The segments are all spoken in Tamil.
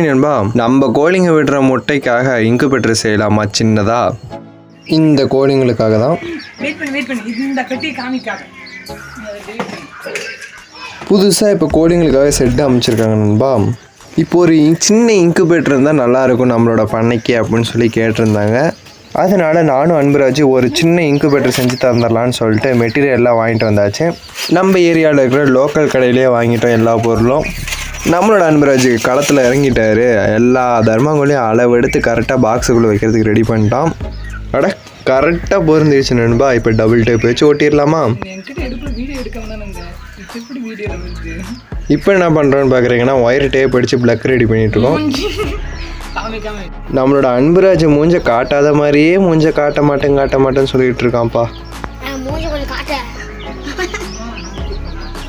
ஹாய் நண்பா நம்ம கோழிங்க விடுற முட்டைக்காக இன்குபேட்டர் செய்யலாமா சின்னதா? இந்த கோழிங்களுக்காக தான். வெயிட் பண்ணி வெயிட் பண்ணி. இந்த கட்டி காமிக்காத. புதுசாக இப்போ கோழிங்களுக்காக செட்டு அமைச்சிருக்காங்க நண்பா. இப்போ ஒரு சின்ன இன்குபேட்டர் இருந்தால் நல்லா இருக்கும் நம்மளோட பண்ணைக்கு அப்படின்னு சொல்லி கேட்டிருந்தாங்க. அதனால நானும் அன்பராஜ் ஒரு சின்ன இன்குபேட்டர் செஞ்சு தந்துடலான்னு சொல்லிட்டு மெட்டீரியல் எல்லாம் வாங்கிட்டு வந்தாச்சு. நம்ம ஏரியாவில் இருக்கிற லோக்கல் கடையிலேயே வாங்கிட்டோம் எல்லா பொருளும். நம்மளோட அன்பராஜ் களத்தில் இறங்கிட்டாரு. எல்லா தர்மங்களையும் அளவெடுத்து கரெக்டாக பாக்ஸுக்குள்ளே வைக்கிறதுக்கு ரெடி பண்ணிட்டோம் அட கரெக்டாக பொருந்துருச்சு நண்பா. இப்போ டபுள் டேப் வச்சு ஓட்டிடலாமா? என்கிட்ட எடுக்கல வீடியோ எடுக்க வேணாங்க இப்போ என்ன பண்ணுறோன்னு பார்க்குறீங்கன்னா ஒயர் டேப் அடித்து பிளக் ரெடி பண்ணிகிட்ருக்கோம் காமி காமி. நம்மளோட அன்புராஜ் மூஞ்ச காட்டாத மாதிரியே மூஞ்ச காட்ட மாட்டேன் காட்ட மாட்டேன்னு சொல்லிட்டு இருக்கான்ப்பா.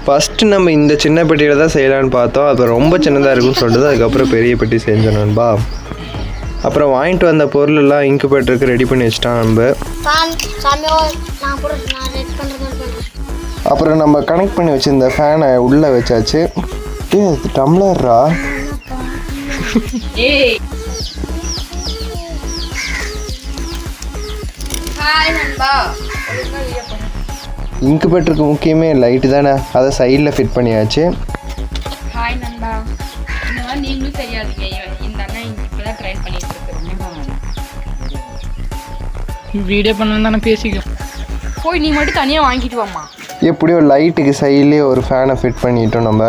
ஃபஸ்ட்டு நம்ம இந்த சின்ன பெட்டியில் தான் செய்யலான்னு பார்த்தோம். அது ரொம்ப சின்னதாக இருக்குன்னு சொல்லிட்டு அதுக்கப்புறம் பெரிய பெட்டி செஞ்சோன்பா அப்புறம் வாங்கிட்டு வந்த பொருள் எல்லாம் இன்குபேட்டருக்கு ரெடி பண்ணி வச்சிட்டான் நம்ம அப்புறம் நம்ம கனெக்ட் பண்ணி வச்சிருந்த ஃபேனை உள்ளே வச்சாச்சு. ஏ டம்ளர்ரா? ஹாய் நண்பா. இன்குபேட்டருக்கு முக்கியமே லைட்டு தானே? அதை சைடில் ஃபிட் பண்ணியாச்சு. ஹாய் நண்பா. இந்த மாதிரி நீங்களும் தெரியாதீங்க. இந்த அண்ணன் இப்போ தான் ட்ரைன் பண்ணிட்டு வீடியோ பண்ணணும் தானே பேசிக்கோ போய் நீ மட்டும் தனியாக வாங்கிட்டு வாம்மா. எப்படியோ லைட்டுக்கு சைட்லேயே ஒரு ஃபேனை ஃபிட் பண்ணிட்டோம் நம்ம.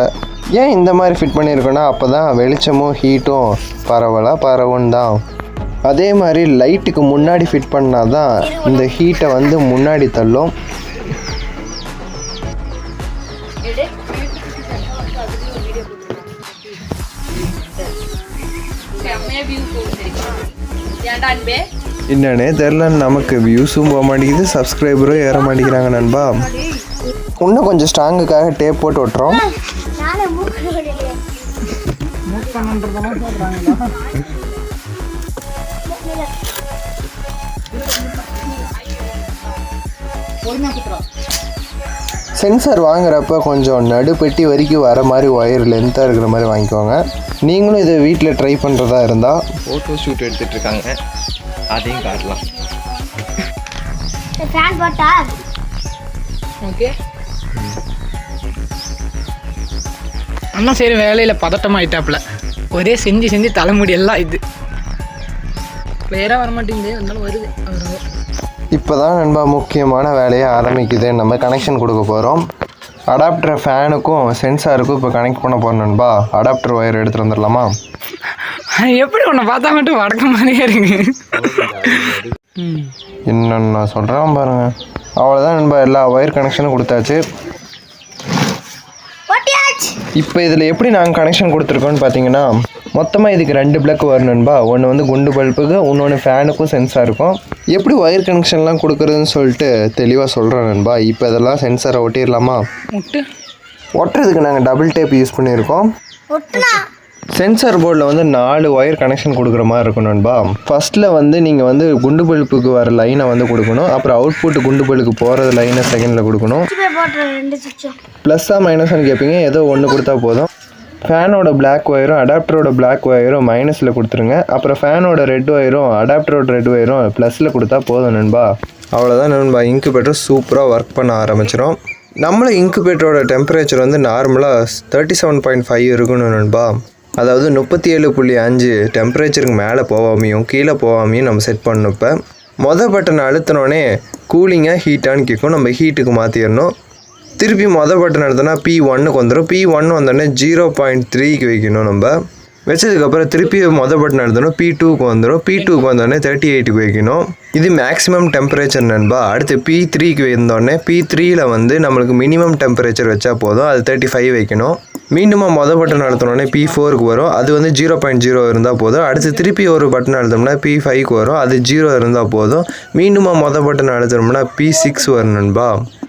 ஏன் இந்த மாதிரி ஃபிட் பண்ணியிருக்கோன்னா அப்போ தான் வெளிச்சமும் ஹீட்டும் பரவலாக பரவும் தான் அதே மாதிரி லைட்டுக்கு முன்னாடி ஃபிட் பண்ணால் தான் இந்த ஹீட்டை வந்து முன்னாடி தள்ளும். என்னன்னே தெரில நமக்கு வியூஸும் போக மாட்டேங்குது சப்ஸ்கிரைபரும் ஏற மாட்டேங்கிறாங்க நண்பா. இன்னும் கொஞ்சம் ஸ்ட்ராங்குக்காக டேப் போட்டு ஒட்டுறோம் நானே மூக்கு வடிக்கிறேன். சென்சார் வாங்குறப்ப கொஞ்சம் நடுப்பெட்டி வரைக்கும் வர மாதிரி ஒயர் லென்த்தாக இருக்கிற மாதிரி வாங்கிக்கோங்க. நீங்களும் இதை வீட்டில் ட்ரை பண்ணுறதா இருந்தால் ஃபோட்டோ ஷூட் எடுத்துகிட்டு இருக்காங்க அதையும் காட்டலாம். இந்த ஃபேன் போட்டா? ஓகே அண்ணா சரி வேலையில் பதட்டமாயிட்டாப்புல ஒரே செஞ்சு செஞ்சு தலைமுடி எல்லாம் இது. கிளியராக வர மாட்டேங்குது இருந்தாலும் வருது. இப்போ தான் நண்பா முக்கியமான வேலையை ஆரம்பிக்குது. நம்ம கனெக்ஷன் கொடுக்க போகிறோம் அடாப்டர் ஃபேனுக்கும் சென்சாருக்கும் இப்போ கனெக்ட் பண்ண போகிறோம் நண்பா. அடாப்டர் ஒயர் எடுத்துகிட்டு வந்துடலாமா? எப்படி உன்னை பார்த்தா மட்டும் வடக்க மாதிரியே இருக்கு? என்னென்ன நான் சொல்கிறேன் பாருங்க. அவ்வளோதான் நண்பா எல்லா ஒயர் கனெக்ஷனும் கொடுத்தாச்சு. இப்போ இதில் எப்படி நாங்கள் கனெக்ஷன் கொடுத்துருக்கோன்னு பார்த்தீங்கன்னா மொத்தமாக இதுக்கு ரெண்டு பிளக் வரும் நண்பா. ஒன்று வந்து குண்டு பல்புக்கு இன்னொன்று ஃபேனுக்கும் சென்சாருக்கும் எப்படி ஒயர் கனெக்ஷன்லாம் கொடுக்குறதுன்னு சொல்லிட்டு தெளிவாக சொல்கிறேன் நண்பா. இப்போ இதெல்லாம் சென்சாரை ஒட்டிடலாமா ஒட்டுறதுக்கு நாங்கள் டபுள் டேப் யூஸ் பண்ணியிருக்கோம். சென்சார் போர்டில் வந்து நாலு ஒயர் கனெக்ஷன் கொடுக்குற மாதிரி இருக்கும் நண்பா. ஃபர்ஸ்ட்டில் வந்து நீங்கள் வந்து குண்டு பல்புக்கு வர லைனை வந்து கொடுக்கணும். அப்புறம் அவுட்புட் குண்டு பல்புக்கு போகிறது லைனை செகண்டில் கொடுக்கணும். ப்ளஸ்ஸாக மைனஸ்னு கேட்பீங்க ஏதோ ஒன்று கொடுத்தா போதும். ஃபேனோட Black ஒயரும் அடாப்டரோட Black ஒயரும் மைனஸில் கொடுத்துருங்க. அப்புறம் ஃபேனோட ரெட் ஒயரும் அடாப்டரோட ரெட் ஒயரும் ப்ளஸில் கொடுத்தா போதும் நண்பா. அவ்வளோதான் நண்பா. இன்குபேட்டர் சூப்பராக ஒர்க் பண்ண ஆரம்பிச்சிடும் நம்மளும் இன்குபேட்டரோட டெம்பரேச்சர் வந்து நார்மலாக தேர்ட்டி செவன் பாயிண்ட் ஃபைவ் இருக்கணும் நண்பா. அதாவது முப்பத்தி ஏழு புள்ளி அஞ்சு டெம்பரேச்சருக்கு மேலே போகாமையும் கீழே போகாமையும் நம்ம செட் பண்ணப்போ மொதல் பட்டனை அழுத்தினோடனே கூலிங்காக ஹீட்டான்னு கேட்கும் நம்ம ஹீட்டுக்கு மாற்றிடணும் திருப்பி மொதல் பட்டன் எடுத்தோன்னா பி ஒன்னுக்கு வந்துடும் பி ஒன் வந்தோடனே ஜீரோ பாயிண்ட் த்ரீக்கு வைக்கணும் நம்ம. வச்சதுக்கப்புறம் திருப்பி மொதல் பட்டன் எடுத்தோன்னா பி டூக்கு வந்துடும் பி டூக்கு வந்தோடனே தேர்ட்டி எயிட்டுக்கு வைக்கணும். இது மேக்ஸிமம் டெம்பரேச்சர் நண்பா. அடுத்து பி த்ரீக்கு வந்தோடனே பி த்ரீயில் வந்து நம்மளுக்கு மினிமம் டெம்பரேச்சர் வச்சா போதும். அது தேர்ட்டி ஃபைவ் வைக்கணும். மீண்டும் மொதல் பட்டன் அழுத்தினோடனே பி ஃபோருக்கு வரும். அது வந்து ஜீரோ பாயிண்ட் ஜீரோ இருந்தால் போதும். அடுத்து திருப்பி ஒரு பட்டன் அழுத்தோம்னா பி ஃபைவ்க்கு வரும். அது ஜீரோ இருந்தால் போதும். மீண்டும் மொதல் பட்டன் அழுத்தணும்னா பி சிக்ஸ் வரும் நண்பா.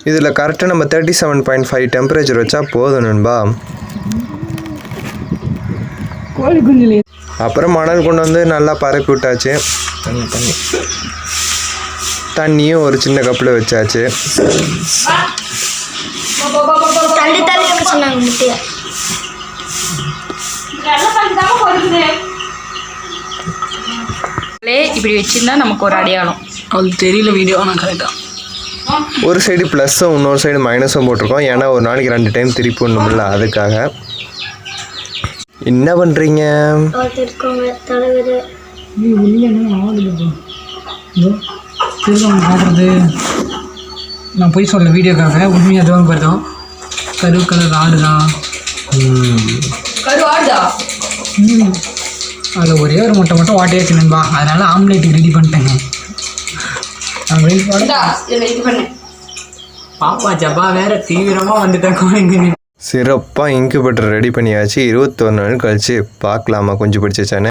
இதில் கரெக்டாக நம்ம thirty seven point five temperature வச்சா போதும் நண்பா. அப்புறம் மணல் கொண்டு வந்து நல்லா பரப்பி விட்டாச்சு. தண்ணி தண்ணி. தண்ணியும் ஒரு சின்ன கப்பில் வச்சாச்சு. இப்படி வச்சிருந்தா நமக்கு ஒரு அடையாளம். அது தெரியல வீடியோ நான் கரெக்டாக ஒரு சைடு ப்ளஸ்ஸும் இன்னொரு சைடு மைனஸும் போட்டிருக்கோம். ஏன்னா ஒரு நாளைக்கு ரெண்டு டைம் திருப்பி விடணும்ல அதுக்காக. என்ன பண்ணுறீங்க பார்க்குறது. நான் போய் சொல்ல வீடியோக்காக. உண்மையாக அதுவும் பார்த்தோம் கரு கலர் ஆடு தான் கருவாடுதா அதில் ஒரே ஒரு முட்டை மட்டும் வாட்டியாச்சு நண்பா. அதனால் ஆம்லேட்டுக்கு ரெடி பண்ணிட்டேங்க. பாப்பா ஜப்பா வேற தீவிரமாக வந்துட்டேன் கோழிங்க சிறப்பாக இன்குபேட்டர் ரெடி பண்ணியாச்சு. இருபத்தொரு நாள் கழிச்சு பார்க்கலாமா? கொஞ்சம் பிடிச்சிச்சானே